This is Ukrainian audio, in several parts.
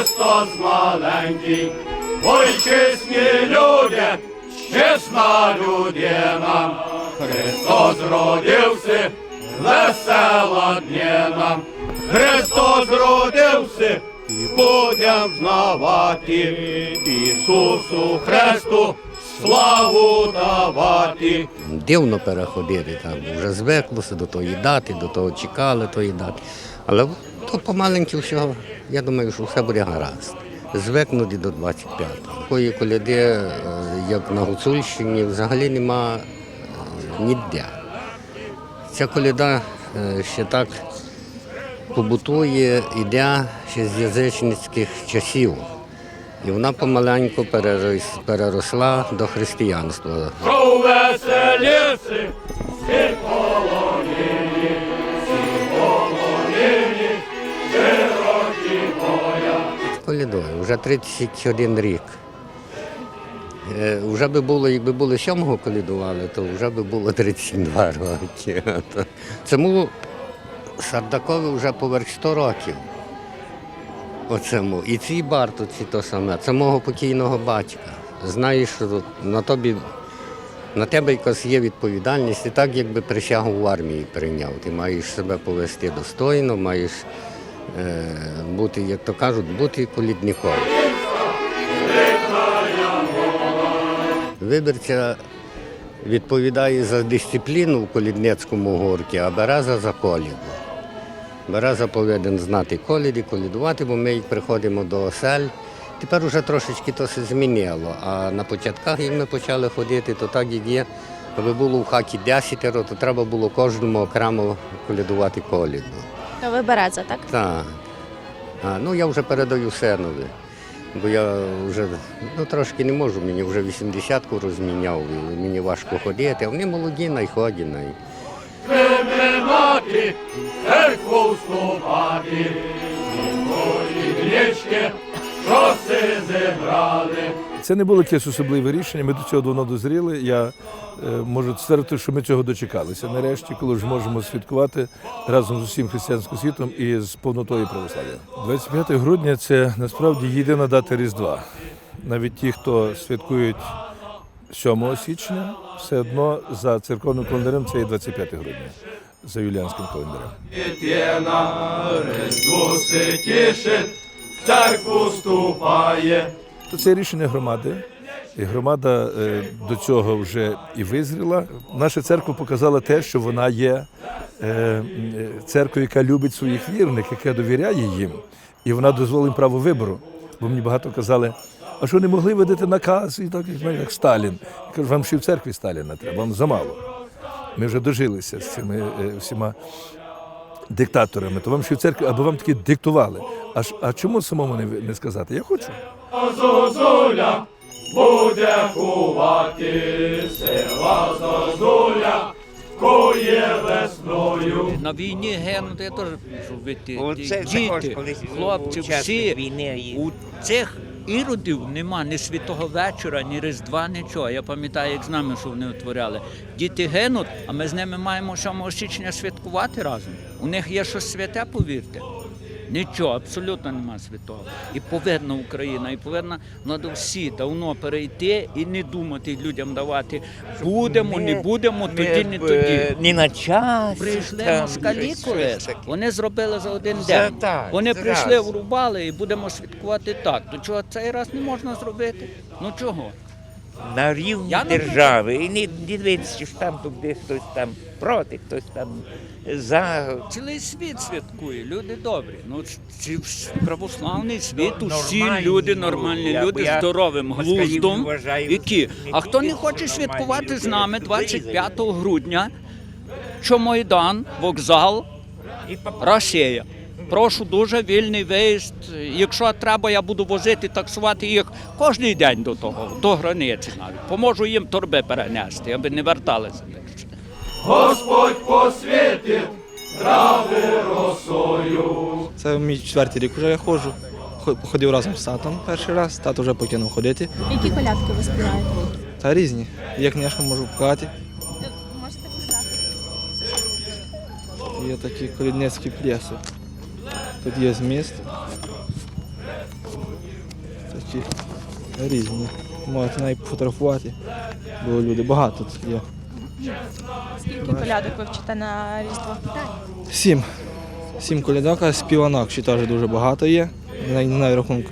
Христос маленький, ой, чесні люди, чесна людина, Христос родився, весела днина, Христос родився, і будем знавати. Ісусу Христу славу давати. Дивно переходити там, вже звиклося до тої дати, до того чекали тої дати. Але то помаленьку всього, я думаю, що все буде гаразд. Звикнути до 25-го. Такої коляди, е, як на Гуцульщині, взагалі нема е, ніде. Ця коляда е, ще так побутує, іде ще з язичницьких часів. І вона помаленьку переросла до християнства. Вже 31 рік. Е, Вже би було, якби було сьомого колідували, то вже би було 32 роки. Цьому Сардакові вже поверх 100 років. Оцему. І цій бартуці то саме. Це мого покійного батька. Знаєш, на тобі, на тебе якась є відповідальність, і так якби присягу в армії прийняв. Ти маєш себе повести достойно, маєш бути, як то кажуть, бути колідником. Виборця відповідає за дисципліну в колідницькому горці, а береза за коліду. Береза повинен знати коліди, колідувати, бо ми приходимо до осель. Тепер вже трошечки то все змінило. А на початках, як ми почали ходити, то так як є, аби було в хаті десятеро, то треба було кожному окремо колядувати коліду. То ви береза, так? Так. А, ну я вже передаю синові, бо я вже ну, трошки не можу, мені вже 80-ку розміняв, і мені важко ходити, а вони молоді, найході. Най. Виминати, церкву вступати, Святої річки, що си зібрали. Це не було якесь особливе рішення. Ми до цього давно дозріли. Я е, можу ствердити, що ми цього дочекалися. Нарешті, коли ж можемо святкувати разом з усім християнським світом і з повнотою православ'я. 25 грудня це насправді єдина дата Різдва. Навіть ті, хто святкують 7 січня, все одно за церковним календарем це є 25 грудня, за юліанським календарем. Різдву тішить, церкву вступає. То це рішення громади. І громада е, до цього вже і визріла. Наша церква показала те, що вона є е, церквою, яка любить своїх вірних, яка довіряє їм, і вона дозволила їм право вибору. Бо мені багато казали, а що не могли видати наказ, і так як, Сталін. Я кажу, вам ще в церкві Сталіна треба, вам замало. Ми вже дожилися з цими е, всіма диктаторами, то вам ще в церкві, або вам таки диктували. А, а чому самому не, не сказати? Я хочу. Зозуля буде кувати, сила Зозуля кує весною. На війні гинути, я теж пішов вийти. Діти, хлопці, всі війни у цих іродів нема ні святого вечора, ні Різдва, нічого. Я пам'ятаю, як з нами, що вони утворяли. Діти гинуть, а ми з ними маємо 7 січня святкувати разом. У них є щось святе, повірте. Нічого, абсолютно нема святого. І повинна Україна, і повинна надо всі давно перейти і не думати людям давати. Будемо, не будемо, тоді, не тоді. е, Не на час. Прийшли там, москалі колись, вони зробили за один За день. так, Вони зразу. прийшли, врубали і будемо святкувати так. То чого цей раз не можна зробити? Ну чого? На рівні держави. І не, не дивитися, що там тут десь хтось там проти, хтось там за. Цілий світ святкує, люди добрі. Ну ці православний світ, Ну, усі нормальні люди, люди. нормальні Я- люди я здоровим москалів глуздом. вважаю, Які? А хто не хоче нормальні святкувати з люди, нами люди 25 грудня? Чомайдан, вокзал, І папа- Росія. Прошу дуже вільний виїзд. Якщо треба, я буду возити, таксувати їх кожен день до того, до границі навіть. Поможу їм торби перенести, аби не верталися. більше. Господь посвітить трави росою. Це мій четвертий рік вже я ходжу. ходив разом з татом перший раз, тато вже покинув ходити. Які колядки ви співаєте? Та різні. Я, звісно, можу показати. Можете показати? Є такі колідницькі п'єси. Тут є зміст. Такі різні. Можете навіть фотографувати, бо люди багато тут є. Скільки колядок ви вчите на Різдво? Сім. Сім колядок, а співанок ще теж дуже багато є. Навіть не знаю рахунку.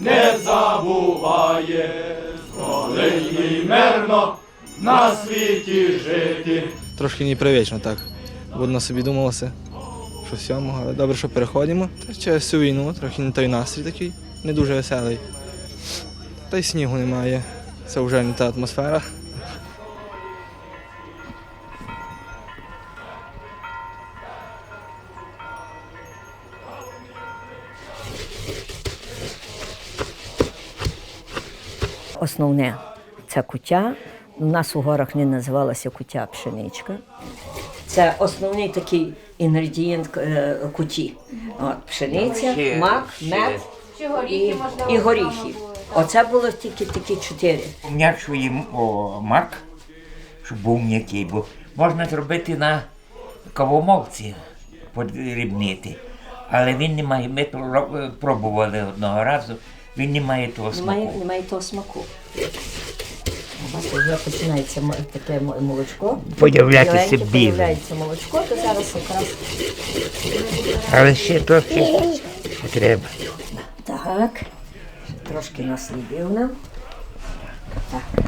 не забуває, коли мирно на світі жити. Трошки непривично так. На собі думалося, що сьомого, але добре, що переходимо. Та через цю війну трохи не той настрій такий, не дуже веселий. Та й снігу немає. Це вже не та атмосфера. Основне це куття. У нас у горах не називалася куття пшеничка. Це основний такий інгредієнт е, куті. От, пшениця, мак, мед і, і горіхи. Оце було тільки такі чотири. М'якшує мак, щоб був м'який, бо можна зробити на кавомолці, подрібнити. Але він не має, ми пробували одного разу, він не має того Немає, смаку. немає того смаку. Бачите, вже починається таке молочко. Появлятися Біленьке білим. Появляється молочко, то зараз якраз Але ще трохи треба. Так, трошки наслідів нам. Так.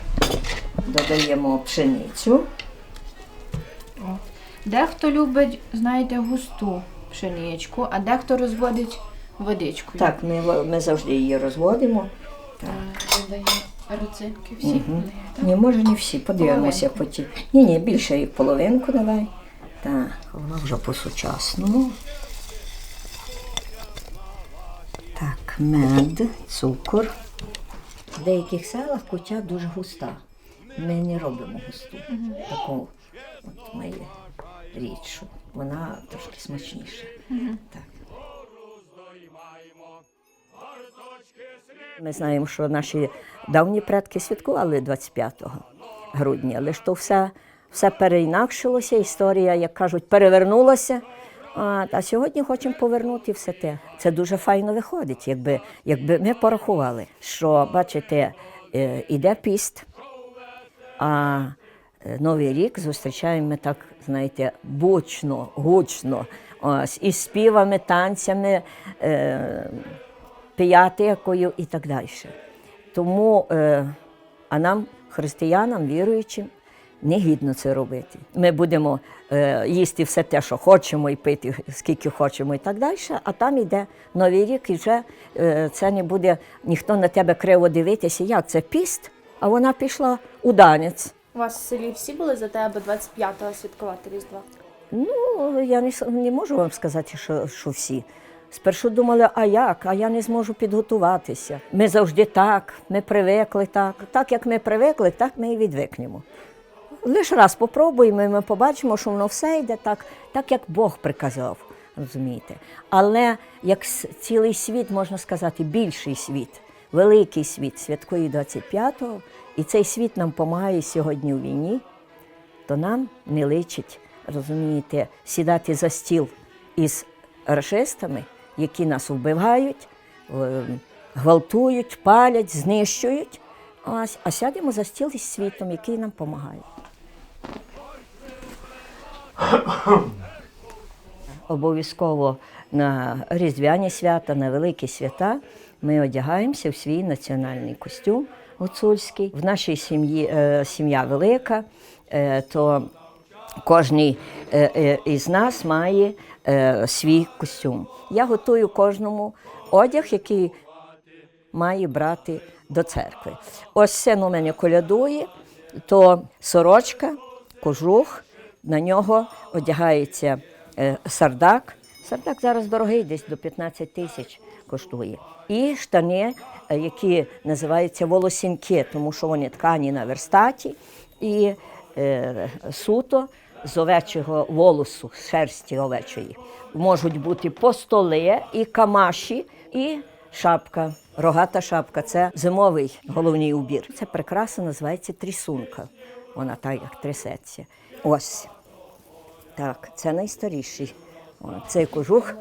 Додаємо пшеницю. Дехто любить, знаєте, густу пшеничку, а дехто розводить водичкою. Так, ми, ми завжди її розводимо. Додає родзинки всі. так? Ні, може не всі, подивимося потім. Ні, ні, більше і половинку давай. Так, воно вже по-сучасному. Так, мед, цукор. В деяких селах кутя дуже густа. Ми не робимо густу. Таку от ми рідшу. Вона трошки смачніша. Так. Ми знаємо, що наші давні предки святкували 25 грудня, але ж то все, все переінакшилося, історія, як кажуть, перевернулася. А, а сьогодні хочемо повернути все те. Це дуже файно виходить, якби, якби ми порахували, що, бачите, е, іде піст, а е, Новий рік зустрічаємо ми так, знаєте, бучно, гучно, ось, із співами, танцями, е, піятикою і так далі. Тому, е, а нам, християнам, віруючим, не гідно це робити. Ми будемо е, їсти все те, що хочемо, і пити скільки хочемо, і так далі. А там йде новий рік, і вже е, це не буде ніхто на тебе криво дивитися, як це піст, а вона пішла у данець. У вас в селі всі були за тебе 25-го святкувати Різдва? Ну, я не, не можу вам сказати, що, що всі. Спершу думали, а як? А я не зможу підготуватися. Ми завжди так, ми привикли так. Так як ми привикли, так ми і відвикнемо. Лише раз попробуємо, і ми побачимо, що воно все йде так, так як Бог приказав. Розумієте? Але як цілий світ, можна сказати, більший світ, великий світ святкує 25-го, і цей світ нам допомагає сьогодні у війні, то нам не личить, розумієте, сідати за стіл із рашистами, які нас вбивають, е, гвалтують, палять, знищують. Ось, а сядемо за стіл із світом, який нам допомагає. Обов'язково на різдвяні свята, на великі свята ми одягаємося в свій національний костюм гуцульський. В нашій сім'ї е, сім'я велика, е, то кожен е, е, із нас має е, свій костюм. Я готую кожному одяг, який має брати до церкви. Ось син у мене колядує, то сорочка, кожух, на нього одягається сардак. Сардак зараз дорогий, десь до 15 тисяч коштує. І штани, які називаються волосінки, тому що вони ткані на верстаті, і суто з овечого волосу, шерсті овечої. Можуть бути постоли і камаші. І шапка, рогата шапка це зимовий головний убір. Це прикраса називається трісунка. Вона так як трясеться. Ось. Так, це найстаріший. Цей кожух.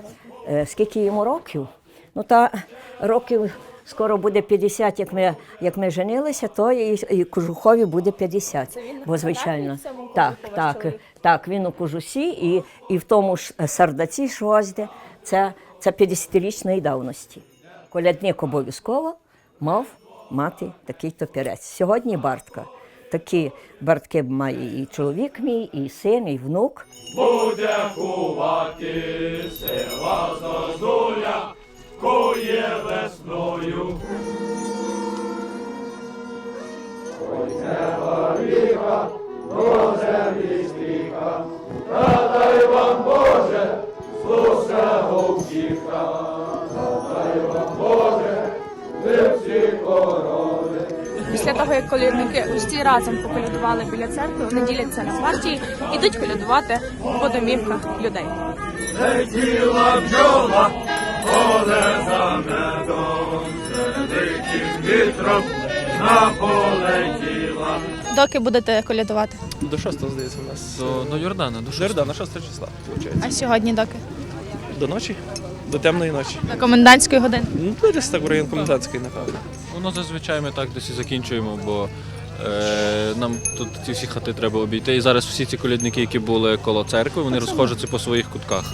Е, Скільки йому років? Ну, та років скоро буде 50, як ми, як ми женилися, то і, і кожухові буде 50. Бо, звичайно, так, так, так, він у кожусі і, і в тому ж сардаці, що ось де, це, це 50-річної давності. Колядник обов'язково мав мати такий топірець. Сьогодні бартка. Такі бартки має і чоловік мій, і син, і внук. буде ховати села зозуля, кує весною. Після того, як колядники усі разом поколядували біля церкви, вони діляться на партії, ідуть колядувати по домівках людей. Летіла бджола, поле за медом, вітром на полетіла. Доки будете колядувати? До 6 здається, у нас. До, до Йордана, до До Йордана, 6 числа, виходить. А сьогодні доки? До ночі, до темної ночі. До комендантської години. Ну, десь так в район комендантський, напевно. Ну, зазвичай ми так десь і закінчуємо, бо е, нам тут ці всі хати треба обійти. І зараз всі ці колядники, які були коло церкви, вони розходяться по своїх кутках.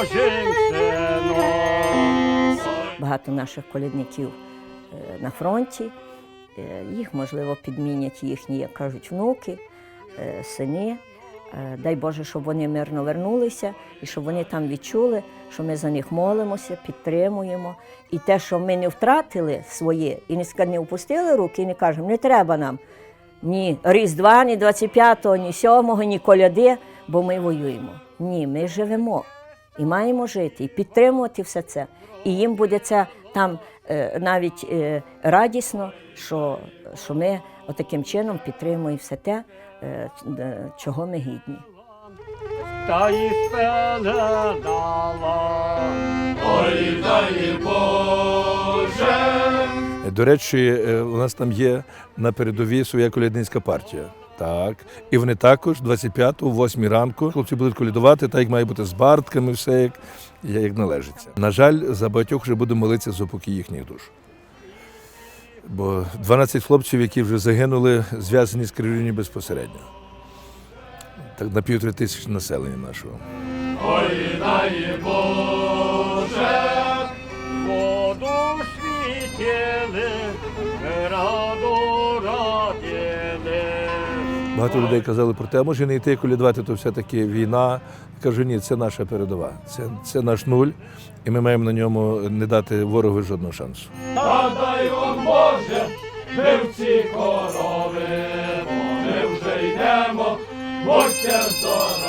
Божим сином. Багато наших колядників е, на фронті. Е, Їх, можливо, підмінять їхні, як кажуть, внуки, е, сини. Дай Боже, щоб вони мирно вернулися і щоб вони там відчули, що ми за них молимося, підтримуємо. І те, що ми не втратили своє і не не опустили руки, і не кажемо, не треба нам ні Різдва, ні 25-го, ні 7-го, ні коляди, бо ми воюємо. Ні, ми живемо і маємо жити, і підтримувати все це. І їм буде це там е, навіть е, радісно, що, що ми отаким чином підтримуємо все те, е, чого ми гідні. та й спеледала. Ой, дай Боже, До речі, у нас там є на передовій своя колядницька партія. Так. І вони також 25-го, в 8 ранку хлопці будуть колядувати, так як має бути з бартками, все як, як належиться. На жаль, за багатьох вже будемо молитися за упокій їхніх душ. Бо 12 хлопців, які вже загинули, зв'язані з кривлінням безпосередньо. Так на півтори тисячі населення нашого. ой, дай Боже, Багато людей казали про те, а може не йти колядувати, то все-таки війна. Я кажу, ні, це наша передова. Це, це наш нуль, і ми маємо на ньому не дати ворогу жодного шансу. Та дай вам Боже, ми в ці корови, ми вже йдемо, будьте здорові.